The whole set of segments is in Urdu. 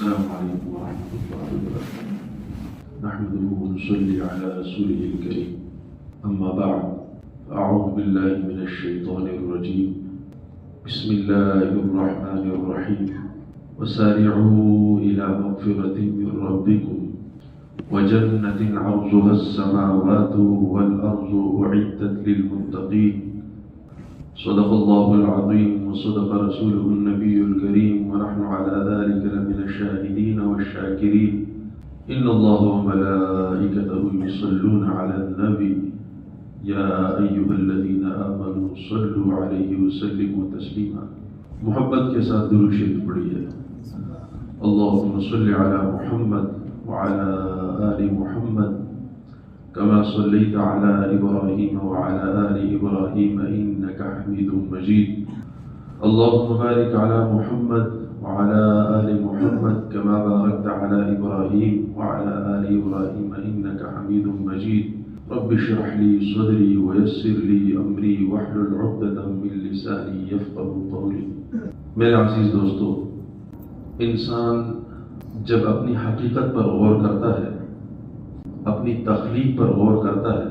السلام عليكم ورحمة الله وبركاته. نحمده ونصلي على رسوله الكريم. أما بعد أعوذ بالله من الشيطان الرجيم. بسم الله الرحمن الرحيم. وسارعوا إلى مغفرة من ربكم. وجنة عرضها السماوات والأرض أعدت للمتقين. صدق الله العظيم وصدق رسوله النبي الكريم. ونحن على ذلك لمن الشاهدين. والشاكرين إن الله وملائكته يصلون على النبي. يا أيها الذين آمنوا صلوا عليه وسلموا تسليما. محبت کے ساتھ درود شریف پڑھی ہے اللهم صل على محمد وعلى آل محمد كما صليت على إبراهيم وعلى آل إبراهيم إنك حميد مجيد. اللهم بارك على محمد وعلى آل محمد كما باركت على إبراهيم وعلى آل إبراهيم إنك حميد مجيد. رب اشرح لي صدري ويسر لي أمري واحلل عقدة من لساني يفقه قولي. میرے عزیز دوستو، انسان جب اپنی حقیقت پر غور کرتا ہے، اپنی تخلیق پر غور کرتا ہے،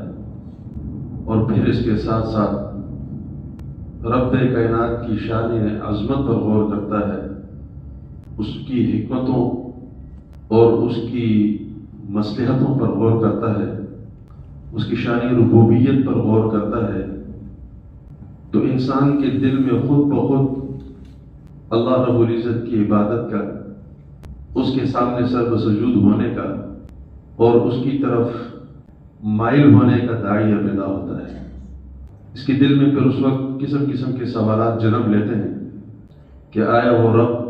اور پھر اس کے ساتھ ساتھ رب کائنات کی شان عظمت پر غور کرتا ہے، اس کی حکمتوں اور اس کی مصلحتوں پر غور کرتا ہے، اس کی شان ربوبیت پر غور کرتا ہے۔ تو انسان کے دل میں خود بخود اللہ رب العزت کی عبادت کا، اس کے سامنے سر بسجود ہونے کا اور اس کی طرف مائل ہونے کا داعیہ پیدا ہوتا ہے۔ اس کے دل میں پھر اس وقت قسم قسم کے سوالات جنم لیتے ہیں کہ آیا وہ رب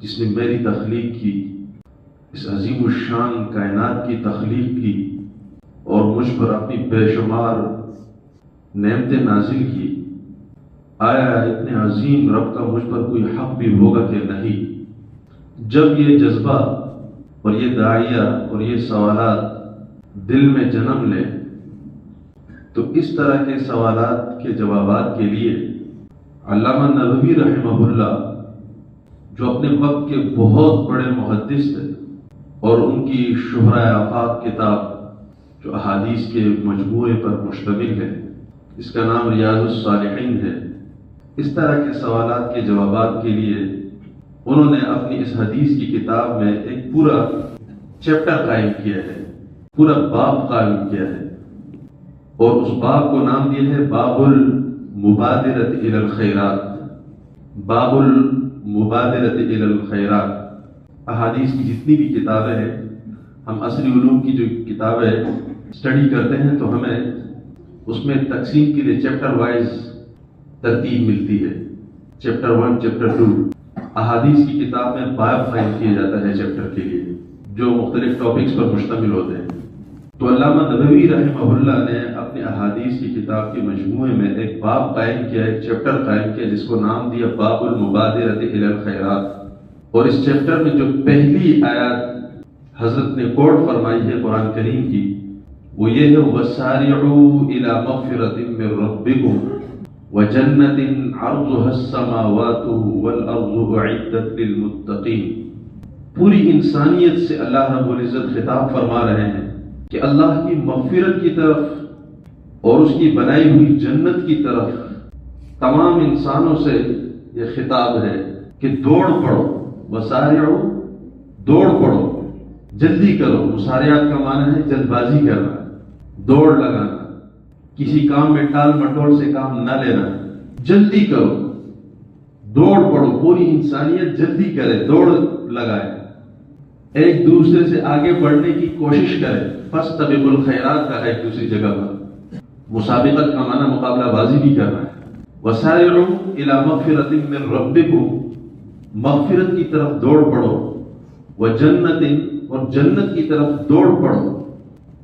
جس نے میری تخلیق کی اس عظیم الشان کائنات کی تخلیق کی اور مجھ پر اپنی بے شمار نعمتیں نازل کی۔ آیا اتنے عظیم رب کا مجھ پر کوئی حق بھی ہوگا کہ نہیں؟ جب یہ جذبہ اور یہ داعیہ اور یہ سوالات دل میں جنم لیں، تو اس طرح کے سوالات کے جوابات کے لیے علامہ نبوی رحمہ اللہ، جو اپنے وقت کے بہت بڑے محدث تھے اور ان کی شہرۂ آفاق کتاب جو احادیث کے مجموعے پر مشتمل ہے، اس کا نام ریاض الصالحین ہے۔ اس طرح کے سوالات کے جوابات کے لیے انہوں نے اپنی اس حدیث کی کتاب میں ایک پورا چیپٹر قائم کیا ہے، پورا باب قائم کیا ہے۔ اور اس باب کو نام دیا ہے باب المبادرت الى الخیرات۔ باب المبادرت الى الخیرات۔ احادیث کی جتنی بھی کتابیں ہیں، ہم اصلی علوم کی جو کتابیں اسٹڈی کرتے ہیں، تو ہمیں اس میں تقسیم کے لیے چیپٹر وائز ترتیب ملتی ہے۔ چیپٹر ون چیپٹر ٹو احادیث کی کتاب میں باب قائم کیا جاتا ہے چیپٹر کے لیے، جو مختلف ٹاپکس پر مشتمل ہوتے ہیں۔ تو علامہ نبوی رحمہ اللہ نے اپنے احادیث کی کتاب کے مجموعے میں ایک باب قائم کیا، ایک چیپٹر قائم کیا، جس کو نام دیا باب المبادرت الى الخیرات۔ اور اس چیپٹر میں جو پہلی آیات حضرت نے کوٹ فرمائی ہے قرآن کریم کی، وہ یہ ہے، وَسَارِعُوا إِلَى مَغْفِرَةٍ مِّن رَبِّكُمْ وجنت عرضها السماوات والارض اعدت للمتقین پوری انسانیت سے اللہ رب العزت خطاب فرما رہے ہیں کہ اللہ کی مغفرت کی طرف اور اس کی بنائی ہوئی جنت کی طرف تمام انسانوں سے یہ خطاب ہے کہ دوڑ پڑو۔ وسارعو، دوڑ پڑو، جلدی کرو۔ مساریات کا معنی ہے جلد بازی کرنا، دوڑ لگانا۔ کسی کام میں ٹال مٹول سے کام نہ لینا۔ جلدی کرو۔ دوڑ پڑو۔ پوری انسانیت جلدی کرے، دوڑ لگائے۔ ایک دوسرے سے آگے بڑھنے کی کوشش کرے۔ بس طبیب الخیرات کا ایک دوسری جگہ پر۔ مسابقت کا معنی مقابلہ بازی بھی کرنا ہے۔ وسائل مغفرت من ربکم مغفرت کی طرف دوڑ پڑو، وہ جنت اور جنت کی طرف دوڑ پڑو۔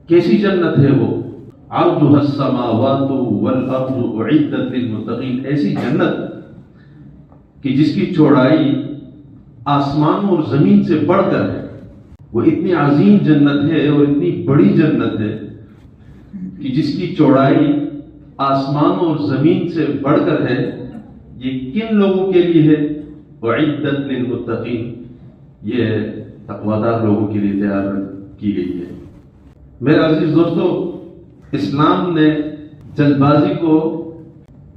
کیسی جنت ہے وہ؟ عرضها السماوات والارض اعدت للمتقین۔ ایسی جنت کہ جس کی چوڑائی آسمان اور زمین سے بڑھ کر ہے۔ وہ اتنی عظیم جنت ہے اور اتنی بڑی جنت ہے کہ جس کی چوڑائی آسمان اور زمین سے بڑھ کر ہے۔ یہ کن لوگوں کے لیے ہے؟ اعدت للمتقین یہ تقوادار لوگوں کے لیے تیار کی گئی ہے۔ میرے عزیز دوستو، اسلام نے جلد بازی کو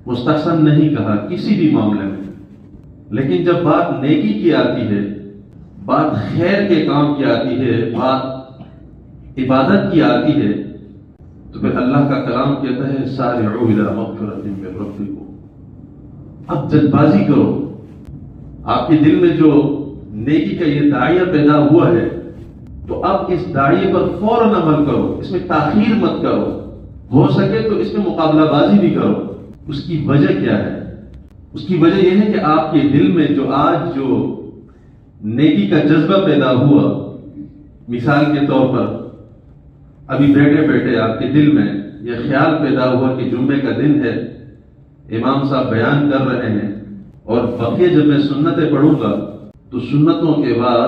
مستحسن نہیں کہا کسی بھی معاملے میں۔ لیکن جب بات نیکی کی آتی ہے، بات خیر کے کام کی آتی ہے، بات عبادت کی آتی ہے، تو پھر اللہ کا کلام کہتا ہے سارے مغفرت من ربکم۔ اب جلد بازی کرو۔ آپ کے دل میں جو نیکی کا یہ داعیہ پیدا ہوا ہے، تو اب اس داعیے پر فوراً عمل کرو، اس میں تاخیر مت کرو۔ ہو سکے تو اس میں مقابلہ بازی بھی کرو۔ اس کی وجہ کیا ہے؟ اس کی وجہ یہ ہے کہ آپ کے دل میں جو آج جو نیکی کا جذبہ پیدا ہوا، مثال کے طور پر ابھی بیٹھے بیٹھے آپ کے دل میں یہ خیال پیدا ہوا کہ جمعے کا دن ہے، امام صاحب بیان کر رہے ہیں۔ اور بقیہ جب میں سنتیں پڑھوں گا، تو سنتوں کے بعد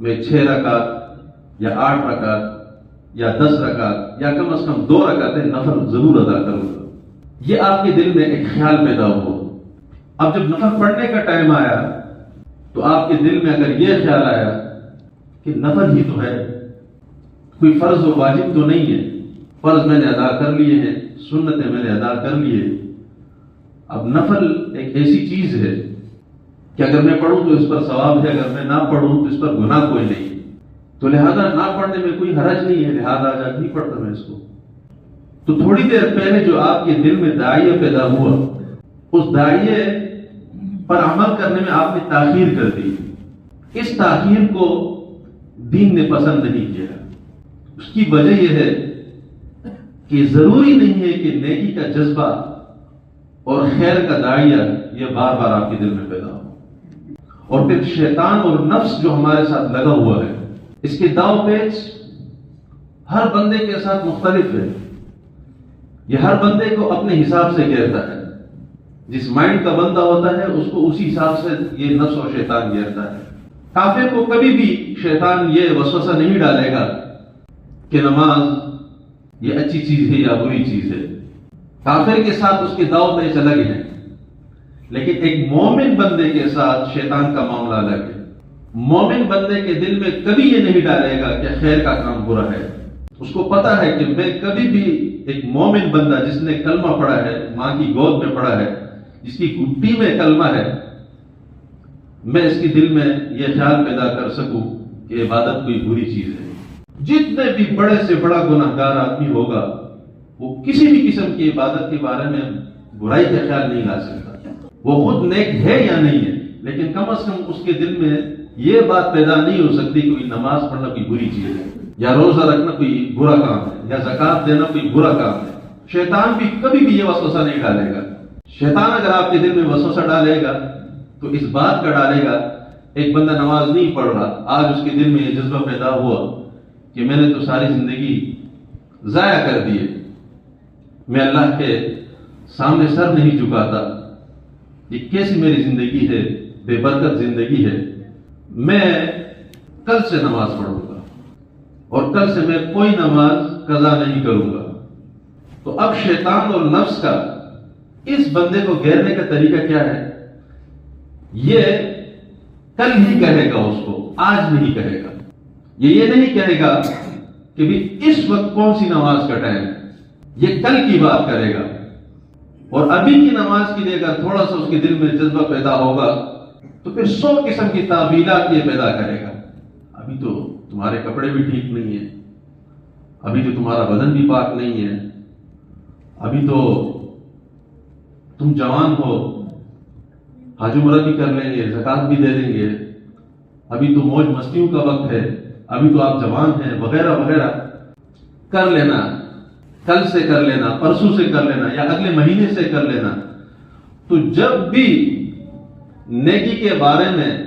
میں چھ رکعت یا آٹھ رکعت یا دس رکعت یا کم از کم دو رکعتیں نفل ضرور ادا کروں گا۔ یہ آپ کے دل میں ایک خیال پیدا ہوا اب جب نفل پڑھنے کا ٹائم آیا، تو آپ کے دل میں اگر یہ خیال آیا کہ نفل ہی تو ہے، کوئی فرض و واجب تو نہیں ہے۔ فرض میں نے ادا کر لیے ہیں، سنتیں میں نے ادا کر لیے۔ اب نفل ایک ایسی چیز ہے کہ اگر میں پڑھوں تو اس پر ثواب ہے، اگر میں نہ پڑھوں تو اس پر گناہ کوئی نہیں۔ تو لہذا نہ پڑھنے میں کوئی حرج نہیں ہے، لہذا آج نہیں پڑھتا میں اس کو۔ تو تھوڑی دیر پہلے جو آپ کے دل میں دائیں پیدا ہوا، اس دائیں پر عمل کرنے میں آپ نے تاخیر کر دی۔ اس تاخیر کو دین نے پسند نہیں کیا۔ اس کی وجہ یہ ہے کہ ضروری نہیں ہے کہ نیکی کا جذبہ اور خیر کا داڑیا یہ بار بار آپ کے دل میں پیدا ہو۔ اور پھر شیطان اور نفس جو ہمارے ساتھ لگا ہوا ہے، اس کے داؤ پیچ ہر بندے کے ساتھ مختلف ہے۔ یہ ہر بندے کو اپنے حساب سے گھیرتا ہے۔ جس مائنڈ کا بندہ ہوتا ہے، اس کو اسی حساب سے یہ نفس اور شیطان گھیرتا ہے۔ کافر کو کبھی بھی شیطان یہ وسوسہ نہیں ڈالے گا کہ نماز یہ اچھی چیز ہے یا بری چیز ہے۔ کافر کے ساتھ اس کے داؤ پیچ الگ ہیں لیکن ایک مومن بندے کے ساتھ شیطان کا معاملہ الگ ہے۔ مومن بندے کے دل میں کبھی یہ نہیں ڈالے گا کہ خیر کا کام برا ہے۔ اس کو پتا ہے کہ میں کبھی بھی ایک مومن بندہ جس نے کلمہ پڑھا ہے، ماں کی گود میں پڑھا ہے، جس کی گٹی میں کلمہ ہے، میں اس کے دل میں یہ خیال پیدا کر سکوں کہ عبادت کوئی بری چیز ہے۔ جتنے بھی بڑے سے بڑا گناہ گار آدمی ہوگا وہ کسی بھی قسم کی عبادت کے بارے میں برائی کا خیال نہیں لا سکتا۔ وہ خود نیک ہے یا نہیں ہے، لیکن کم از کم اس کے دل میں یہ بات پیدا نہیں ہو سکتی کہ کوئی نماز پڑھنا کوئی بری چیز ہے، یا روزہ رکھنا کوئی برا کام ہے، یا زکات دینا کوئی برا کام ہے۔ شیطان بھی کبھی بھی یہ وسوسہ نہیں ڈالے گا۔ شیطان اگر آپ کے دل میں وسوسہ ڈالے گا، تو اس بات کا ڈالے گا، ایک بندہ نماز نہیں پڑھ رہا، آج اس کے دل میں یہ جذبہ پیدا ہوا کہ میں نے تو ساری زندگی ضائع کر دی ہے۔ میں اللہ کے سامنے سر نہیں چکاتا یہ کیسی میری زندگی ہے؟ بے برکت زندگی ہے۔ میں کل سے نماز پڑھوں گا اور کل سے میں کوئی نماز قضا نہیں کروں گا۔ تو اب شیطان اور نفس کا اس بندے کو گھیرنے کا طریقہ کیا ہے؟ یہ کل ہی کہے گا اس کو، آج نہیں کہے گا۔ یہ یہ نہیں کہے گا کہ بھی اس وقت کون سی نماز کا ٹائم ہے؟ یہ کل کی بات کرے گا۔ اور ابھی کی نماز کے لیے اگر تھوڑا سا اس کے دل میں جذبہ پیدا ہوگا، تو پھر سو قسم کی تعبیلات یہ پیدا کرے گا۔ ابھی تو تمہارے کپڑے بھی ٹھیک نہیں ہیں۔ ابھی تو تمہارا بدن بھی پاک نہیں ہے۔ ابھی تو تم جوان ہو حاج عمرہ بھی کر لیں گے زکات بھی دے دیں گے۔ ابھی تو موج مستیوں کا وقت ہے، ابھی تو آپ جوان ہیں، وغیرہ وغیرہ۔ کر لینا۔ کل سے کر لینا، پرسوں سے کر لینا یا اگلے مہینے سے کر لینا، تو جب بھی نیکی کے بارے میں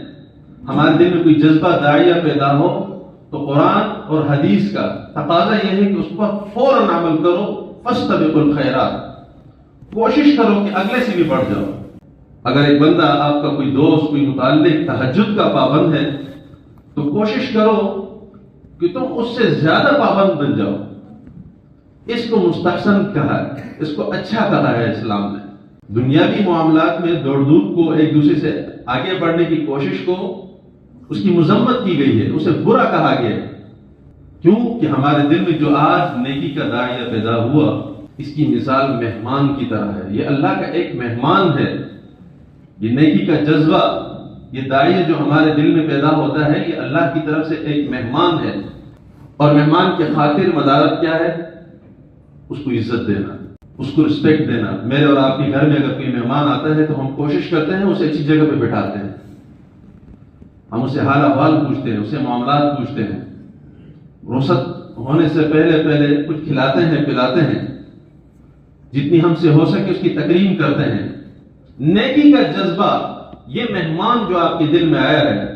ہمارے دل میں کوئی جذبہ داڑیاں پیدا ہو، تو قرآن اور حدیث کا تقاضا یہ ہے کہ اس پر فوراً عمل کرو فسٹ الخیرات۔ کوشش کرو کہ اگلے سے بھی بڑھ جاؤ۔ اگر ایک بندہ آپ کا کوئی دوست، کوئی متعلق تحجد کا پابند ہے، تو کوشش کرو کہ تم اس سے زیادہ پابند بن جاؤ۔ اس کو مستحسن کہا ہے اس کو اچھا کہا ہے اسلام نے۔ دنیاوی معاملات میں دوڑ دھوپ کو ایک دوسرے سے آگے بڑھنے کی کوشش کو اس کی مذمت کی گئی ہے، اسے برا کہا گیا ہے۔ کیوں کہ ہمارے دل میں جو آج نیکی کا داعیہ پیدا ہوا، اس کی مثال مہمان کی طرح ہے۔ یہ اللہ کا ایک مہمان ہے۔ یہ نیکی کا جذبہ، یہ داعیہ جو ہمارے دل میں پیدا ہوتا ہے، یہ اللہ کی طرف سے ایک مہمان ہے۔ اور مہمان کی خاطر مدارت کیا ہے؟ اس کو عزت دینا، اس کو رسپیکٹ دینا۔ میرے اور آپ کے گھر میں اگر کوئی مہمان آتا ہے تو ہم کوشش کرتے ہیں اسے اچھی جگہ پہ بٹھاتے ہیں۔ ہم اسے حال احوال پوچھتے ہیں، اسے معاملات پوچھتے ہیں۔ رخصت ہونے سے پہلے پہلے کچھ کھلاتے ہیں، پلاتے ہیں۔ جتنی ہم سے ہو سکے اس کی تکریم کرتے ہیں۔ نیکی کا جذبہ، یہ مہمان جو آپ کے دل میں آیا ہے،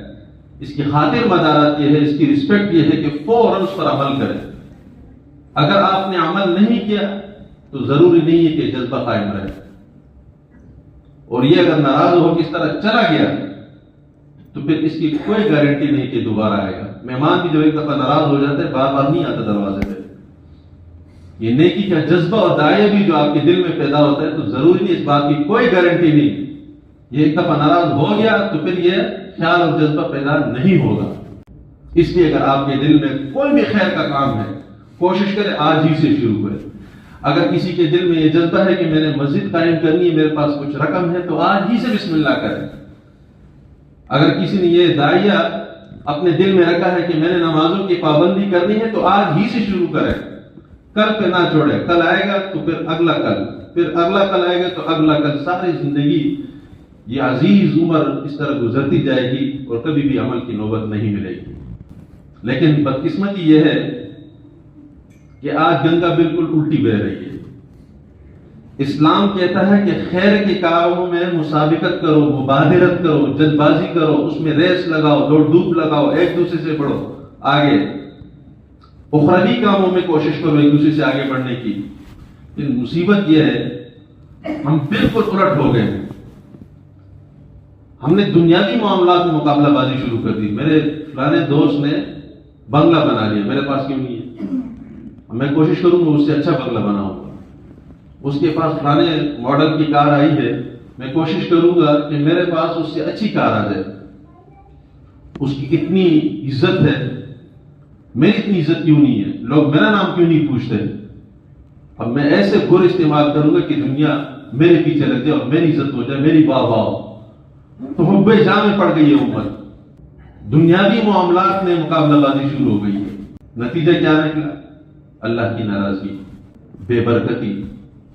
اس کی خاطر مدارت یہ ہے، اس کی رسپیکٹ یہ ہے کہ فوراً اس پر عمل کریں اگر آپ نے عمل نہیں کیا، تو ضروری نہیں ہے کہ جذبہ قائم رہے۔ اور یہ اگر ناراض ہو، کس طرح چلا گیا، تو پھر اس کی کوئی گارنٹی نہیں کہ دوبارہ آئے گا۔ مہمان بھی جب ایک دفعہ ناراض ہو جاتے ہیں، بار بار نہیں آتا دروازے پہ۔ یہ نیکی کا جذبہ اور دائیں بھی جو آپ کے دل میں پیدا ہوتا ہے، تو ضروری نہیں، اس بات کی کوئی گارنٹی نہیں۔ یہ ایک دفعہ ناراض ہو گیا، تو پھر یہ خیال اور جذبہ پیدا نہیں ہوگا۔ اس لیے اگر آپ کے دل میں کوئی بھی خیر کا کام ہے کوشش کریں، آج ہی سے شروع کریں۔ اگر کسی کے دل میں یہ جذبہ ہے کہ میں نے مسجد قائم کرنی ہے، میرے پاس کچھ رقم ہے، تو آج ہی سے بسم اللہ کریں۔ اگر کسی نے یہ دائیا اپنے دل میں رکھا ہے کہ میں نے نمازوں کی پابندی کرنی ہے، تو آج ہی سے شروع کریں۔ کل پہ نہ چھوڑے کل آئے گا تو پھر اگلا کل۔ پھر اگلا کل آئے گا تو اگلا کل۔ ساری زندگی یہ عزیز عمر اس طرح گزرتی جائے گی اور کبھی بھی عمل کی نوبت نہیں ملے گی۔ لیکن بدقسمتی یہ ہے کہ آج گنگا بالکل الٹی بہ رہی ہے۔ اسلام کہتا ہے کہ خیر کے کاموں میں مسابقت کرو، مبادرت کرو جلد بازی کرو، اس میں ریس لگاؤ، دوڑ دھوپ لگاؤ، ایک دوسرے سے بڑھو۔ آگے، اخروی کاموں میں کوشش کرو ایک دوسرے سے آگے بڑھنے کی۔ لیکن مصیبت یہ ہے، ہم بالکل الٹ ہو گئے ہیں۔ ہم نے دنیاوی معاملات میں مقابلہ بازی شروع کر دی۔ میرے فلانے دوست نے بنگلہ بنا لیا۔ میرے پاس کیوں نہیں ہے؟ میں کوشش کروں گا اس سے اچھا بنگلہ بناؤں گا۔ اس کے پاس فلانے ماڈل کی کار آئی ہے۔ میں کوشش کروں گا کہ میرے پاس اس سے اچھی کار آ جائے۔ اس کی کتنی عزت ہے۔ میری اتنی عزت کیوں نہیں ہے؟ لوگ میرا نام کیوں نہیں پوچھتے؟ اب میں ایسے گر استعمال کروں گا کہ دنیا میرے پیچھے لگ جائے اور میری عزت ہو جائے، میری واہ واہ تو وہ بے میں پڑ گئی ہے امت دنیاوی معاملات میں مقابلہ بازی شروع ہو گئی ہے۔ نتیجہ کیا نکلا؟ اللہ کی ناراضگی، بے برکتی،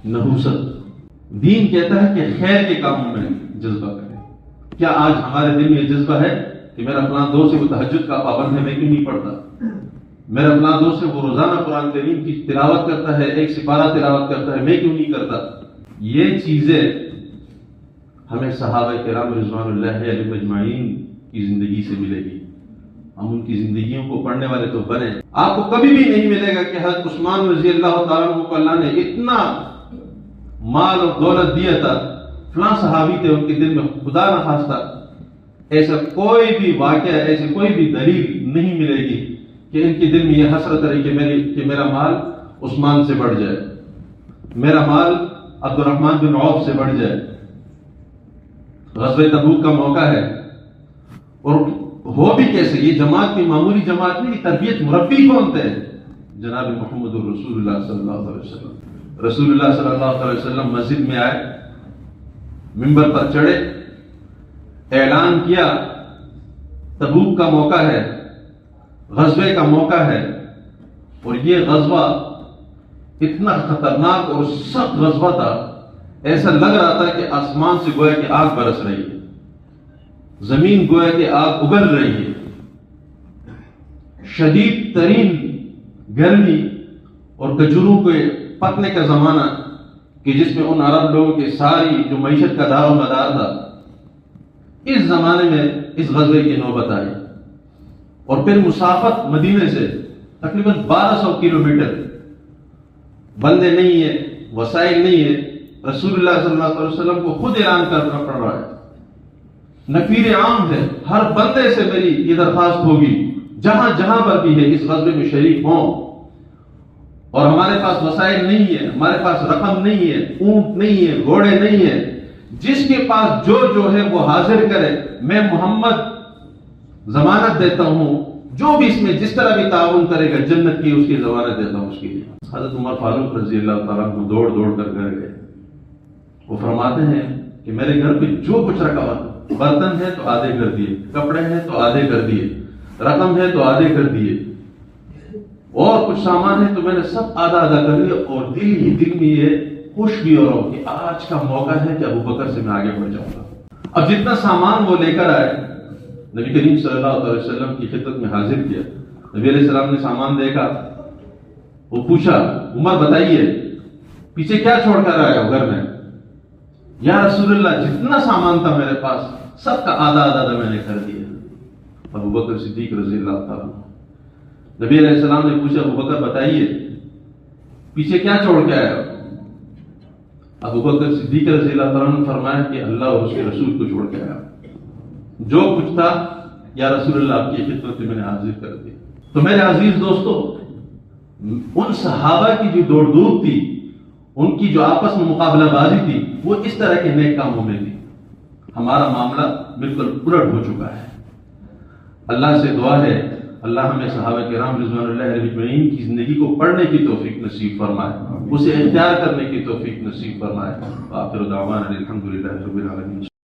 نحوست۔ دین کہتا ہے کہ خیر کے کاموں میں جذبہ کریں۔ کیا آج ہمارے دل میں یہ جذبہ ہے کہ میرا فلاں دوست ہے وہ تحجد کا پابند ہے، میں کیوں نہیں پڑھتا؟ میرا فلاں دوست ہے وہ روزانہ قرآن کریم کی تلاوت کرتا ہے، ایک سپارہ تلاوت کرتا ہے، میں کیوں نہیں کرتا؟ یہ چیزیں ہمیں صحابہ کرام رضوان اللہ علیہ مجمعین کی زندگی سے ملے گی۔ ہم ان کی زندگیوں کو پڑھنے والے تو بنے آپ کو کبھی بھی نہیں ملے گا کہ حضرت عثمان رضی اللہ تعالیٰ کو اللہ نے اتنا مال اور دولت دیا تھا۔ فلاں صحابی تھے، ان کے دل میں خدا نہ خاصتا ایسا کوئی بھی واقعہ، ایسی کوئی بھی دلیل نہیں ملے گی کہ ان کے دل میں یہ حسرت رہی کہ میری، کہ میرا مال عثمان سے بڑھ جائے۔ میرا مال عبد الرحمان بن عوف سے بڑھ جائے۔ غزوہ تبوک کا موقع ہے۔ اور ہو بھی کیسے؟ یہ جماعت کی معمولی جماعت نہیں، تربیت مربی کون تھے جناب محمد الرسول اللہ صلی اللہ علیہ وسلم۔ رسول اللہ صلی اللہ علیہ وسلم مسجد میں آئے ممبر پر چڑھے، اعلان کیا، تبوک کا موقع ہے غزبے کا موقع ہے، اور یہ غزوہ اتنا خطرناک اور سخت غزوہ تھا، ایسا لگ رہا تھا کہ آسمان سے گویا کہ آگ برس رہی ہے۔ زمین گویا کہ آگ اگل رہی ہے۔ شدید ترین گرمی اور کجوروں کے پکنے کا زمانہ کہ جس میں ان عرب لوگوں کی ساری جو معیشت کا دار و مدار تھا، اس زمانے میں اس غزبے کی نوبت آئی۔ اور پھر مسافت مدینے سے تقریباً بارہ سو کلو میٹر بندے نہیں ہے وسائل نہیں ہے رسول اللہ صلی اللہ علیہ وسلم کو خود اعلان کرنا پڑ رہا ہے۔ نفیر عام ہے، ہر بندے سے میری یہ درخواست ہوگی، جہاں جہاں پر بھی ہے، اس غزبے میں شریک ہوں۔ اور ہمارے پاس وسائل نہیں ہے ہمارے پاس رقم نہیں ہے اونٹ نہیں ہے گھوڑے نہیں ہے جس کے پاس جو جو ہے وہ حاضر کرے، میں محمد ضمانت دیتا ہوں۔ جو بھی اس میں جس طرح بھی تعاون کرے گا، جنت کی اس کی ضمانت دیتا ہوں اس کے لیے حضرت عمر فاروق رضی اللہ تعالیٰ کو دوڑ دوڑ کر گھر گئے۔ وہ فرماتے ہیں کہ میرے گھر پہ جو کچھ رکھا ہوا برتن ہے تو آدھے کر دیے، کپڑے ہیں تو آدھے کر دیے، رقم ہے تو آدھے کر دیے۔ اور کچھ سامان ہے تو میں نے سب آدھا آدھا کر دیا اور دل ہی دل میں یہ خوش بھی ہو رہا ہوں کہ آج کا موقع ہے کہ ابو بکر سے میں آگے بڑھ جاؤں گا۔ اب جتنا سامان وہ لے کر آئے، نبی کریم صلی اللہ علیہ وسلم کی خدمت میں حاضر کیا۔ نبی علیہ السلام نے سامان دیکھا، وہ پوچھا، عمر بتائیے، پیچھے کیا چھوڑ کر آئے ہو گھر میں؟ یا رسول اللہ، جتنا سامان تھا میرے پاس، سب کا آدھا آدھا میں نے کر دیا۔ ابو بکر صدیق رضی اللہ تعالیٰ نبی علیہ السلام نے پوچھا، ابو بکر بتائیے، پیچھے کیا چھوڑ کے آئے ابو بکر صدیق رضی اللہ تعالیٰ نے فرمایا کہ اللہ اور اس کے رسول کو چھوڑ کے آیا جو کچھ تھا، یا رسول اللہ، آپ کی خدمت میں نے حاضر کر دیا تو میرے عزیز دوستو، ان صحابہ کی جو دوڑ دھوپ تھی ان کی جو آپس میں مقابلہ بازی تھی وہ اس طرح کے نیک کاموں میں تھی۔ ہمارا معاملہ بالکل الٹ ہو چکا ہے۔ اللہ سے دعا ہے اللہ ہمیں صحابہ کرام رضوان اللہ علیہ اجمعین کی زندگی کو پڑھنے کی توفیق نصیب فرمائے اسے اختیار کرنے کی توفیق نصیب فرمائے۔ آخر دعوانا الحمدللہ رب العالمین۔